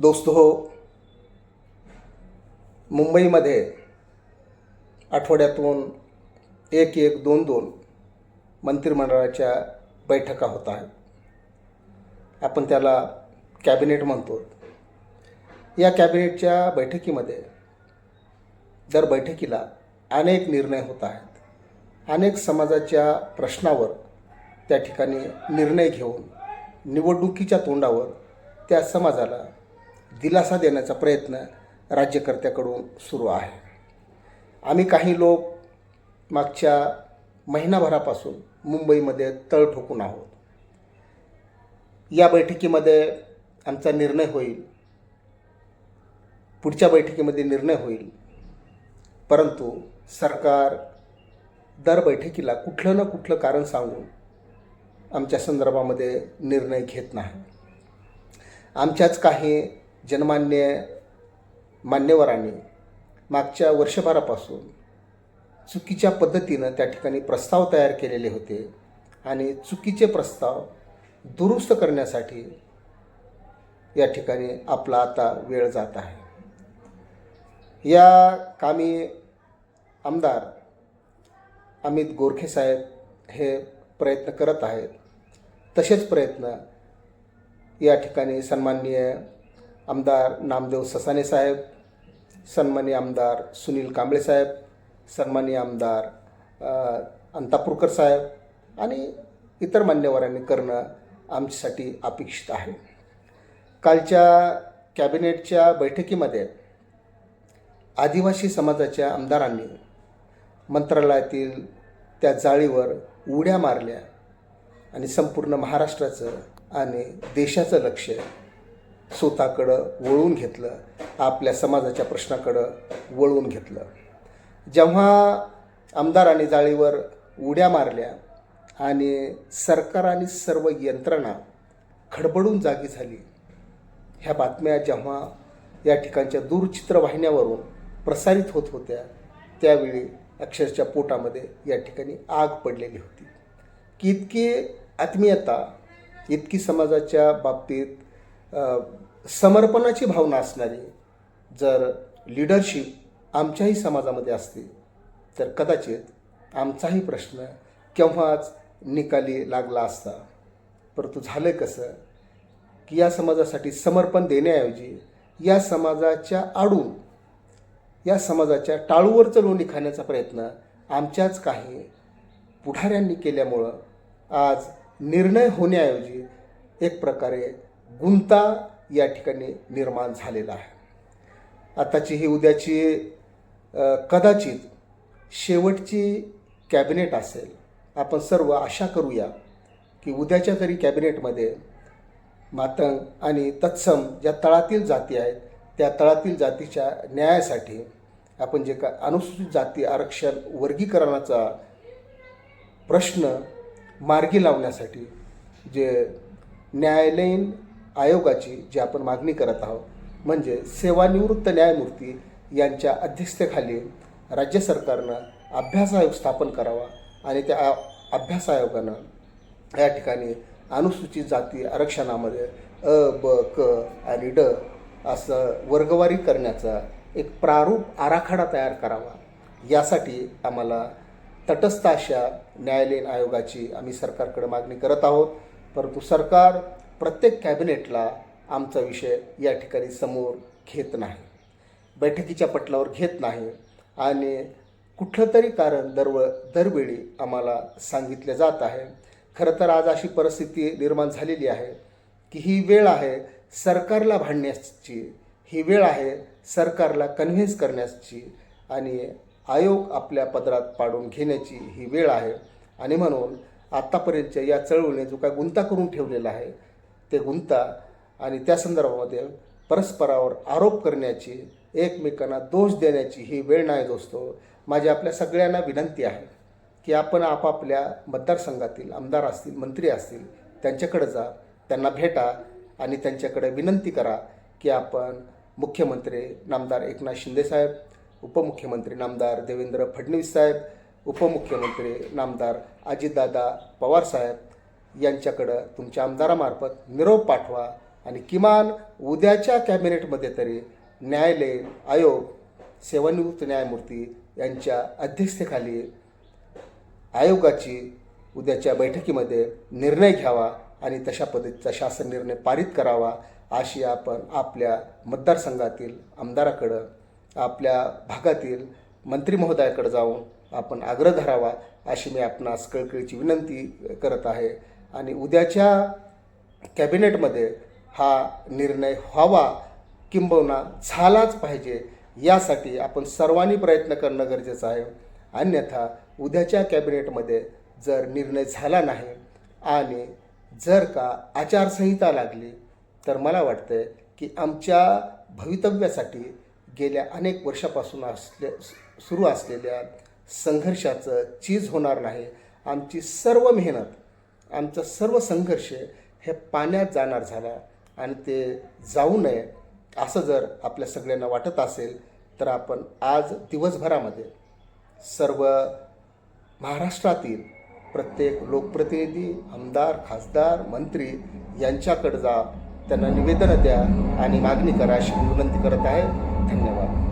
दोस्तो हो मुंबईमध्ये आठवड्यातून एक एक दोन दोन मंत्रिमंडळाच्या बैठका होत आहेत. आपण त्याला कॅबिनेट म्हणतो. या कॅबिनेटच्या बैठकीमध्ये दर बैठकीला अनेक निर्णय होत आहेत. अनेक समाजाच्या प्रश्नावर त्या ठिकाणी निर्णय घेऊन निवडणुकीच्या तोंडावर त्या समाजाला दिलासा देण्याचा प्रयत्न राज्यकर्त्याकडून सुरू आहे. आम्ही काही लोक मागच्या महिनाभरापासून मुंबईमध्ये तळ ठोकून आहोत. या बैठकीमध्ये आमचा निर्णय होईल. पुढच्या बैठकीमध्ये निर्णय होईल. परंतु सरकार दर बैठकीला कुठलं ना कुठलं कारण सांगून आमच्या संदर्भामध्ये निर्णय घेत नाही. आमच्याच काही जनमान्य मान्यवरांनी मागच्या वर्षभरापासून चुकीच्या पद्धतीनं त्या ठिकाणी प्रस्ताव तयार केलेले होते आणि चुकीचे प्रस्ताव दुरुस्त करण्यासाठी या ठिकाणी आपला आता वेळ जात आहे. या कामी आमदार अमित गोरखे साहेब हे प्रयत्न करत आहेत. तसेच प्रयत्न या ठिकाणी सन्माननीय आमदार नामदेव ससाने साहेब सन्मानी आमदार सुनील कांबळे साहेब सन्मानी आमदार अंतापूरकर साहेब आणि इतर मान्यवरांनी करणं आमच्यासाठी अपेक्षित आहे. कालच्या कॅबिनेटच्या बैठकीमध्ये आदिवासी समाजाच्या आमदारांनी मंत्रालयातील त्या जाळीवर उड्या मारल्या आणि संपूर्ण महाराष्ट्राचं आणि देशाचं लक्ष स्वतःकडं वळवून घेतलं आपल्या समाजाच्या प्रश्नाकडं वळवून घेतलं. जेव्हा आमदारांनी जाळीवर उड्या मारल्या आणि सरकार आणि सर्व यंत्रणा खडबडून जागी झाली ह्या बातम्या जेव्हा या ठिकाणच्या दूरचित्रवाहिन्यावरून प्रसारित होत होत्या त्यावेळी अक्षरच्या पोटामध्ये या ठिकाणी आग पडलेली होती. की इतकी आत्मीयता इतकी समाजाच्या बाबतीत समर्पणाची भावना असणारी जर लिडरशिप आमच्याही समाजामध्ये असते तर कदाचित आमचाही प्रश्न केव्हाच निकाली लागला असता. परंतु झालं कसं की या समाजासाठी समर्पण देण्याऐवजी या समाजाच्या आडून या समाजाच्या टाळूवरचं लोणी खाण्याचा प्रयत्न आमच्याच काही पुढाऱ्यांनी केल्यामुळं आज निर्णय होण्याऐवजी एक प्रकारे गुंता या ठिकाणी निर्माण झालेला आहे. आताची ही उद्याची कदाचित शेवटची कॅबिनेट असेल. आपण सर्व आशा करूया की उद्याच्या तरी कॅबिनेटमध्ये मातंग आणि तत्सम ज्या तळातील जाती आहेत त्या तळातील जातीच्या न्यायासाठी आपण जे का अनुसूचित जाती आरक्षण वर्गीकरणाचा प्रश्न मार्गी लावण्यासाठी जे न्यायालयीन आयोगाची जी आपण मागणी करत आहोत म्हणजे सेवानिवृत्त न्यायमूर्ती यांच्या अध्यक्षतेखाली राज्य सरकारनं अभ्यास आयोग स्थापन करावा आणि त्या आ- अभ्यास आयोगानं या ठिकाणी अनुसूचित जाती आरक्षणामध्ये अ ब क आणि ड असं वर्गवारी करण्याचा एक प्रारूप आराखडा तयार करावा. यासाठी आम्हाला तटस्थ अशा न्यायालयीन आयोगाची आम्ही सरकारकडे मागणी करत आहोत. परंतु सरकार प्रत्येक कॅबिनेटला आमचा विषय या ठिकाणी समोर घेत नाही. बैठकीच्या पटलावर घेत नाही आणि कुठलं तरी कारण दरव दरवेळी आम्हाला सांगितलं जात आहे. खरं तर आज अशी परिस्थिती निर्माण झालेली आहे की ही वेळ आहे सरकारला भांडण्याची. ही वेळ आहे सरकारला कन्व्हिन्स करण्याची आणि आयोग आपल्या पदरात पाडून घेण्याची ही वेळ आहे. आणि म्हणून आत्तापर्यंतच्या या चळवळीने जो काय गुंता करून ठेवलेला आहे ते गुंता आणि त्या संदर्भामध्ये परस्परावर आरोप करण्याची एकमेकांना दोष देण्याची ही वेळ नाही दोस्तो. माझी आपल्या सगळ्यांना विनंती आहे की आपण आपापल्या मतदारसंघातील आमदार असतील मंत्री असतील त्यांच्याकडे जा त्यांना भेटा आणि त्यांच्याकडे विनंती करा की आपण मुख्यमंत्री नामदार एकनाथ शिंदेसाहेब उपमुख्यमंत्री नामदार देवेंद्र फडणवीस साहेब उपमुख्यमंत्री नामदार अजितदादा पवार साहेब यांच्याकडं तुमच्या आमदारामार्फत निरोप पाठवा आणि किमान उद्याच्या कॅबिनेटमध्ये तरी न्यायालयीन आयोग सेवानिवृत्त न्यायमूर्ती यांच्या अध्यक्षतेखाली आयोगाची उद्याच्या बैठकीमध्ये निर्णय घ्यावा आणि तशा पद्धतीचा शासन निर्णय पारित करावा अशी आपण आपल्या मतदारसंघातील आमदाराकडं आपल्या भागातील मंत्री महोदयाकडे जाऊन आपण आग्रह धरावा अशी मी आपणास कळकळीची विनंती करत आहे. आणि उद्याच्या कॅबिनेटमध्ये हा निर्णय व्हावा किंबहुना झालाच पाहिजे यासाठी आपण सर्वांनी प्रयत्न करणं गरजेचं आहे. अन्यथा उद्याच्या कॅबिनेटमध्ये जर निर्णय झाला नाही आणि जर का आचारसंहिता लागली तर मला वाटतं की आमच्या भवितव्यासाठी गेल्या अनेक वर्षापासून असले सुरू असलेल्या संघर्षाचं चीज होणार नाही. आमची सर्व मेहनत आमचा सर्व संघर्ष हे पाण्यात जाणार झाला आणि ते जाऊ नये असं जर आपल्या सगळ्यांना वाटत असेल तर आपण आज दिवसभरामध्ये सर्व महाराष्ट्रातील प्रत्येक लोकप्रतिनिधी आमदार खासदार मंत्री यांच्याकडे जा त्यांना निवेदनं द्या आणि मागणी करा अशी विनंती करत आहे. धन्यवाद.